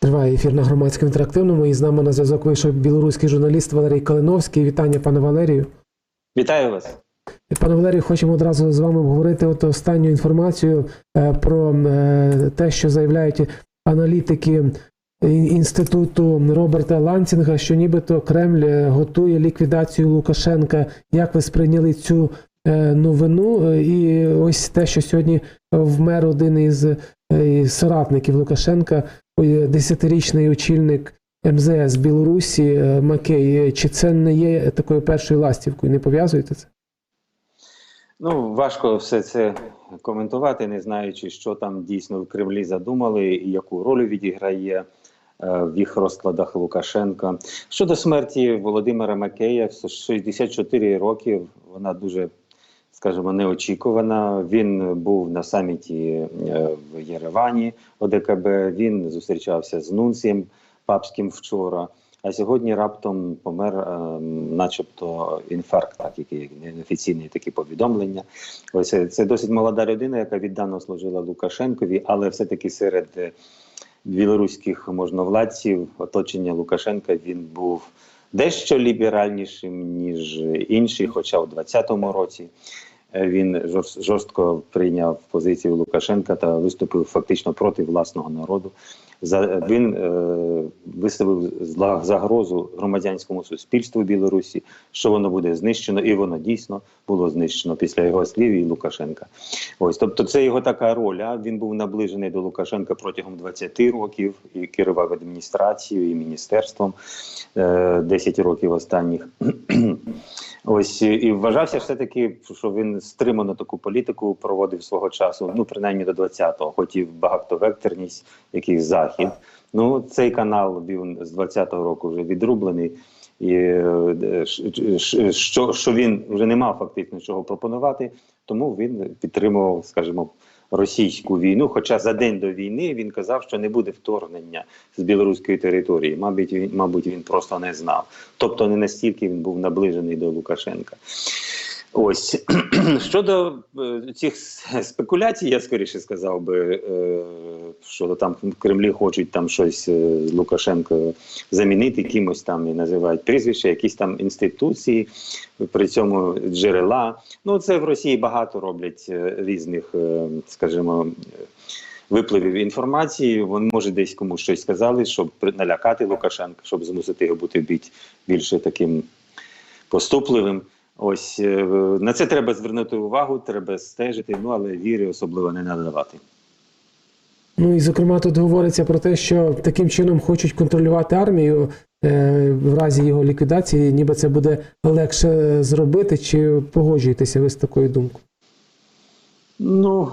Триває ефір на громадському інтерактивному. І з нами на зв'язок вийшов білоруський журналіст Валерій Калиновський. Вітання, пане Валерію. Вітаю вас. Пане Валерію, хочемо одразу з вами обговорити от останню інформацію е, про е, те, що заявляють аналітики інституту Роберта Ланцінга, що нібито Кремль е, готує ліквідацію Лукашенка. Як ви сприйняли цю новину? І ось те, що сьогодні вмер один із соратників Лукашенка, десятирічний очільник МЗС Білорусі е, Макей. Чи це не є такою першою ластівкою? Не пов'язуєте це? Ну важко все це коментувати, не знаючи, що там дійсно в Кремлі задумали і яку роль відіграє е, в їх розкладах Лукашенка. Щодо смерті Володимира Макея, в 64 роки вона дуже, скажімо, неочікувана. Він був на саміті е, в Єревані ОДКБ. Він зустрічався з Нунцієм папським вчора. А сьогодні раптом помер, е, начебто, інфаркт, так які неофіційні такі повідомлення. Ось е, це досить молода людина, яка віддано служила Лукашенкові, але все-таки серед білоруських можновладців оточення Лукашенка він був дещо ліберальнішим ніж інші, хоча у 2020 році. е, Він жорст- жорстко прийняв позицію Лукашенка та виступив фактично проти власного народу. Він е, виставив загрозу громадянському суспільству Білорусі, що воно буде знищено, і воно дійсно було знищено після його слів і Лукашенка. Ось, тобто, це його така роль. А він був наближений до Лукашенка протягом 20 років і керував адміністрацією і міністерством е, 10 років останніх. Ось і- вважався все таки, що він стримано таку політику проводив свого часу, ну принаймні до 20-го, хоч і багатовекторність, якийсь захід. Ну цей канал він з 20-го року вже відрублений. І е, що, що він вже не мав фактично чого пропонувати, тому він підтримував, скажімо, російську війну. Хоча за день до війни він казав, що не буде вторгнення з білоруської території. Мабуть, він, мабуть, він просто не знав. Тобто не настільки він був наближений до Лукашенка. Ось щодо е, цих спекуляцій, я скоріше сказав би, е, що там в Кремлі хочуть там щось е, з Лукашенко замінити кимось там і називають прізвище, якісь там інституції, при цьому джерела. Ну це в Росії багато роблять різних, скажімо. Випливів інформації, вони може десь комусь щось сказали, щоб налякати Лукашенка, щоб змусити його бути більш- більше таким поступливим. Ось е, на це треба звернути увагу, треба стежити. Ну але віри особливо не надавати. Ну і зокрема тут говориться про те, що таким чином хочуть контролювати армію е, в разі його ліквідації, ніби це буде легше зробити. Чи погоджуєтеся ви з такою думкою? Ну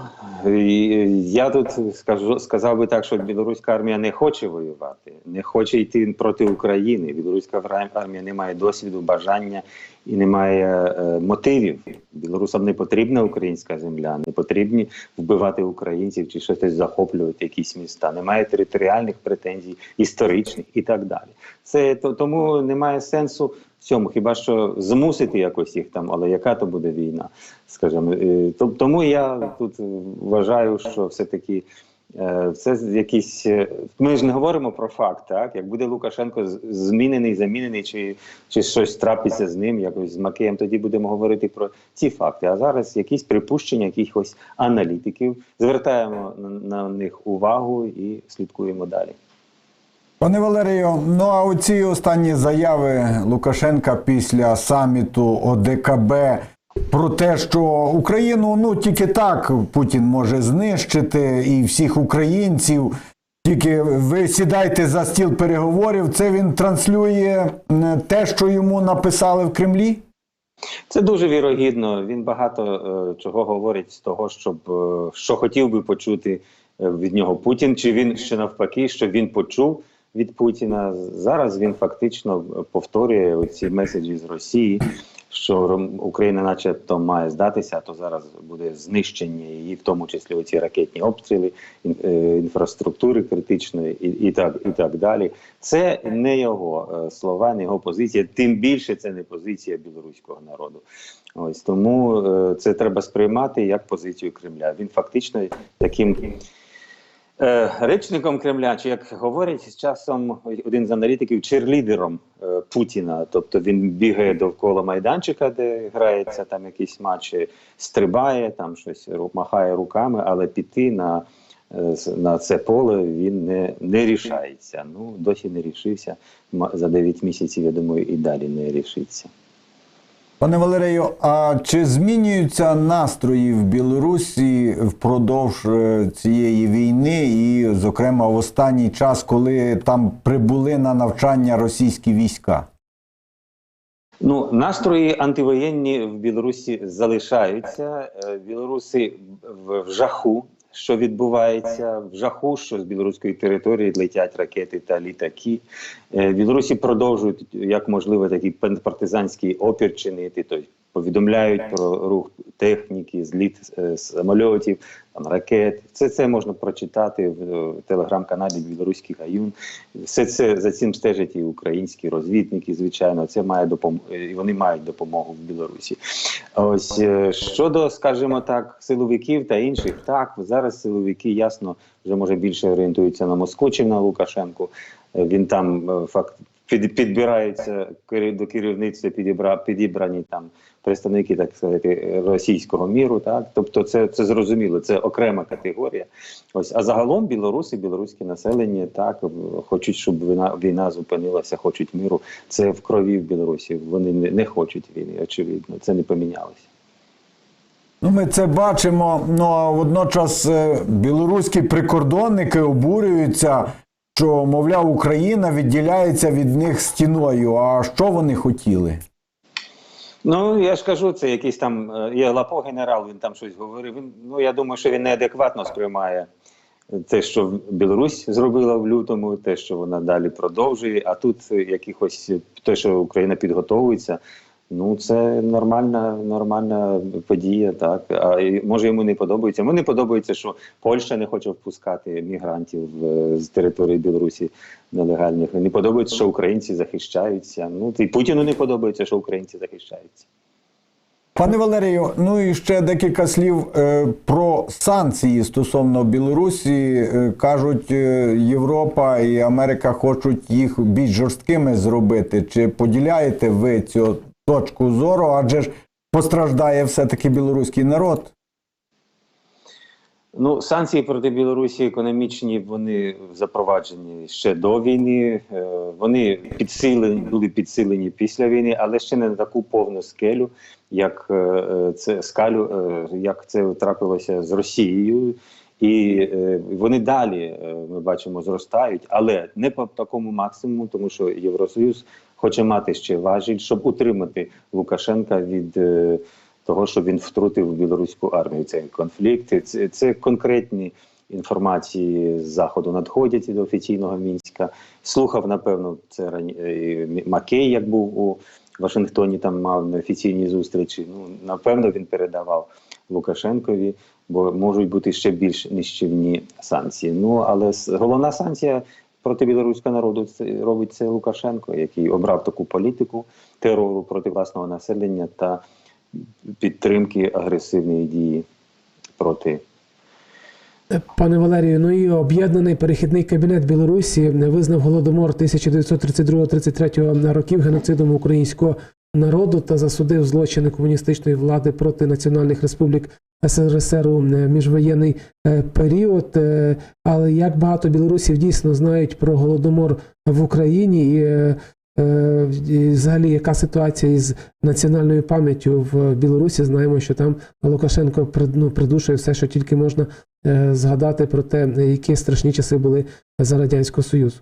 я тут скажу, сказав би так, що білоруська армія не хоче воювати, не хоче йти проти України. Білоруська армія не має досвіду, бажання і не має е, мотивів. Білорусам не потрібна українська земля, не потрібні вбивати українців чи щось захоплювати якісь міста. Немає територіальних претензій, історичних і так далі. Це то тому немає сенсу цьому, хіба що змусити якось їх там, але яка то буде війна? Скажімо, Е, тому я тут вважаю, що все-таки це якісь. е, Ми ж не говоримо про факт, так як буде Лукашенко змінений, замінений, чи, чи щось трапиться з ним, якось з Макеєм, тоді будемо говорити про ці факти. А зараз якісь припущення якихось аналітиків. Звертаємо на них увагу і слідкуємо далі. Пане Валерію, ну а оці останні заяви Лукашенка після саміту ОДКБ про те, що Україну ну тільки так Путін може знищити і всіх українців. Тільки ви сідайте за стіл переговорів. Це він транслює те, що йому написали в Кремлі. Це дуже вірогідно. Він багато е, чого говорить з того, щоб е, що хотів би почути е, від нього Путін, чи він ще навпаки, що він почув від Путіна. Зараз він фактично повторює ці меседжі з Росії, що Україна, начебто, має здатися, а то зараз буде знищення її, в тому числі оці ракетні обстріли е, інфраструктури критичної, і, і так і так далі. Це не його е, слова, не його позиція. Тим більше це не позиція білоруського народу. Ось тому е, це треба сприймати як позицію Кремля. Він фактично таким Речником Кремля, чи як говорять з часом один з аналітиків, черлідером е, Путіна. Тобто він бігає довкола майданчика, де грається там якісь матчі, стрибає, там щось махає руками, але піти на, е, на це поле він не, не рішається. Ну, досі не рішився. За 9 місяців, я думаю, і далі не рішиться. Пане Валерію, а чи змінюються настрої в Білорусі впродовж е, цієї війни, і, зокрема, в останній час, коли там прибули на навчання російські війська? Ну, настрої антивоєнні в Білорусі залишаються. Е, Білоруси в, в жаху, що відбувається, в жаху, що з білоруської території летять ракети та літаки. Е, Білорусі продовжують як можливо такий партизанський опір чинити. Повідомляють про рух техніки, зліт е, самольотів, там ракет. Все це можна прочитати в, е, телеграм-каналі Білоруський Гаюн. Все це за цим стежать і українські розвідники. Звичайно, це має допом... і вони мають допомогу в Білорусі. Ось е, щодо, скажімо так, силовиків та інших, так зараз силовики ясно вже може більше орієнтуються на Москву, чим на Лукашенку. Е, Він там е, факт під, підбирається до керівництва, підібра, підібрані там представники, так сказати, російського міру. Так, тобто, це, це зрозуміло, це окрема категорія. Ось, а загалом білоруси, білоруське населення так хочуть, щоб війна, війна зупинилася, хочуть миру. Це в крові в Білорусі. Вони не, не хочуть війни, очевидно. Це не помінялося. Ну, ми це бачимо. Ну а водночас е, білоруські прикордонники обурюються, що, мовляв, Україна відділяється від них стіною. А що вони хотіли? Ну я ж кажу, це якийсь там е, є Лапо генерал. Він там щось говорив. Він ну я думаю, що він неадекватно сприймає те, що Білорусь зробила в лютому, те, що вона далі продовжує. А тут якихось те, що Україна підготовується. Ну, це нормальна, нормальна подія, так. А може йому не подобається. Йому не подобається, що Польща не хоче впускати мігрантів е, з території Білорусі нелегальних. Не подобається, що українці захищаються. Ну і Путіну не подобається, що українці захищаються. Пане Валерію, ну і ще декілька слів е, про санкції стосовно Білорусі. Е, кажуть, е, Європа і Америка хочуть їх більш жорсткими зробити. Чи поділяєте ви цю точку зору? Адже ж постраждає все-таки білоруський народ. Ну, санкції проти Білорусі економічні вони запроваджені ще до війни. Е, Вони підсилені були підсилені після війни, але ще не на таку повну скелю, як е, це скалю, е, як це трапилося з Росією. І вони далі ми бачимо зростають, але не по такому максимуму, тому що Євросоюз хоче мати ще важіль, щоб утримати Лукашенка від. е, того, що він втрутив білоруську армію. Це конфлікти, це, це конкретні інформації з заходу надходять до офіційного мінська. Слухав, напевно, це рані- е, Макей, як був у Вашингтоні, там мав неофіційні зустрічі. Ну напевно, він передавав Лукашенкові, бо можуть бути ще більш нищівні санкції. Ну але головна санкція. Проти білоруського народу робить це Лукашенко, який обрав таку політику терору проти власного населення та підтримки агресивної дії проти. Пане Валерію, ну і об'єднаний перехідний кабінет Білорусі визнав голодомор 1932-33 років геноцидом українського народу та засудив злочини комуністичної влади проти національних республік СРСР у е, міжвоєнний е, період. Е, Але як багато білорусів дійсно знають про голодомор в Україні і і взагалі яка ситуація із національною пам'яттю в Білорусі? Знаємо, що там Лукашенко ну, придушує все, що тільки можна згадати про те, які страшні часи були за радянського союзу.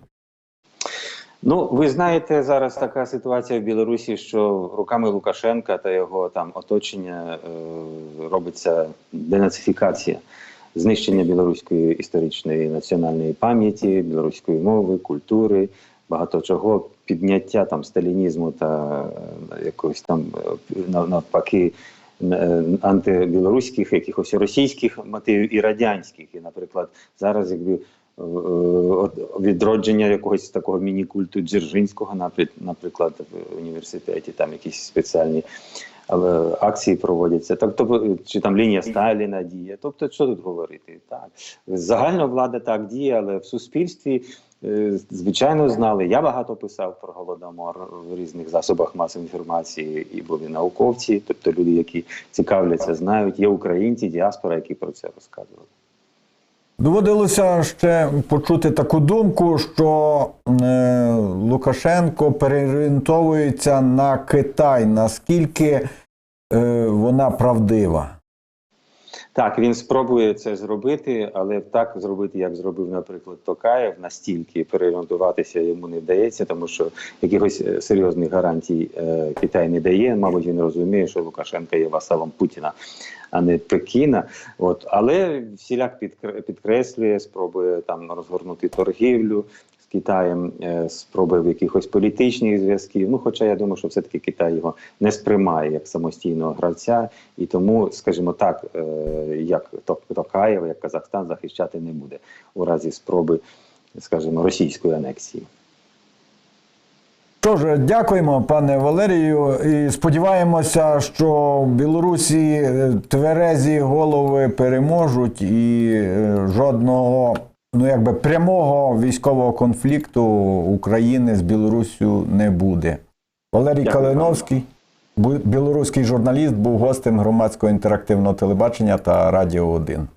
Ну, ви знаєте, зараз така ситуація в Білорусі, що руками Лукашенка та його там оточення е, робиться денацифікація, знищення білоруської історичної національної пам'яті, білоруської мови, культури, багато чого, підняття там сталінізму та е, якогось там е, навпаки. е, Антибілоруських, якихось російських мотивів і радянських. І, наприклад, зараз, якби відродження якогось такого міні-культу Дзержинського, наприк- наприклад, в університеті, там якісь спеціальні акції проводяться. Так, Тобто, чи там лінія Сталіна діє. Тобто, що тут говорити? Так загальна влада так діє, але в суспільстві. е, Звичайно, знали. Я багато писав про голодомор в різних засобах масової інформації, і були науковці, тобто люди, які цікавляться, знають. Є українці, діаспора, які про це розказували. Доводилося ще почути таку думку, що е, Лукашенко переорієнтовується на Китай. Наскільки е, вона правдива? Так, він спробує це зробити, але так зробити, як зробив, наприклад, Токаєв, настільки переорієнтуватися йому не вдається, тому що якихось е, серйозних гарантій е, Китай не дає. Мабуть, він розуміє, що Лукашенко є васалом Путіна, а не Пекіна. От але всіляк підкр- підкреслює, спробує там розгорнути торгівлю. Китаєм е, спробує якихось політичних зв'язків. Ну, хоча я думаю, що все-таки Китай його не сприймає як самостійного гравця, і тому, скажімо так, е, як Токаєв, як Казахстан захищати не буде у разі спроби, скажімо, російської анексії. Що ж, дякуємо, пане Валерію, і сподіваємося, що в Білорусі е, тверезі голови переможуть і жодного ну якби прямого військового конфлікту України з Білоруссю не буде. Валерій Дякую, Калиновський, білоруський журналіст, був гостем громадського інтерактивного телебачення та Радіо 1.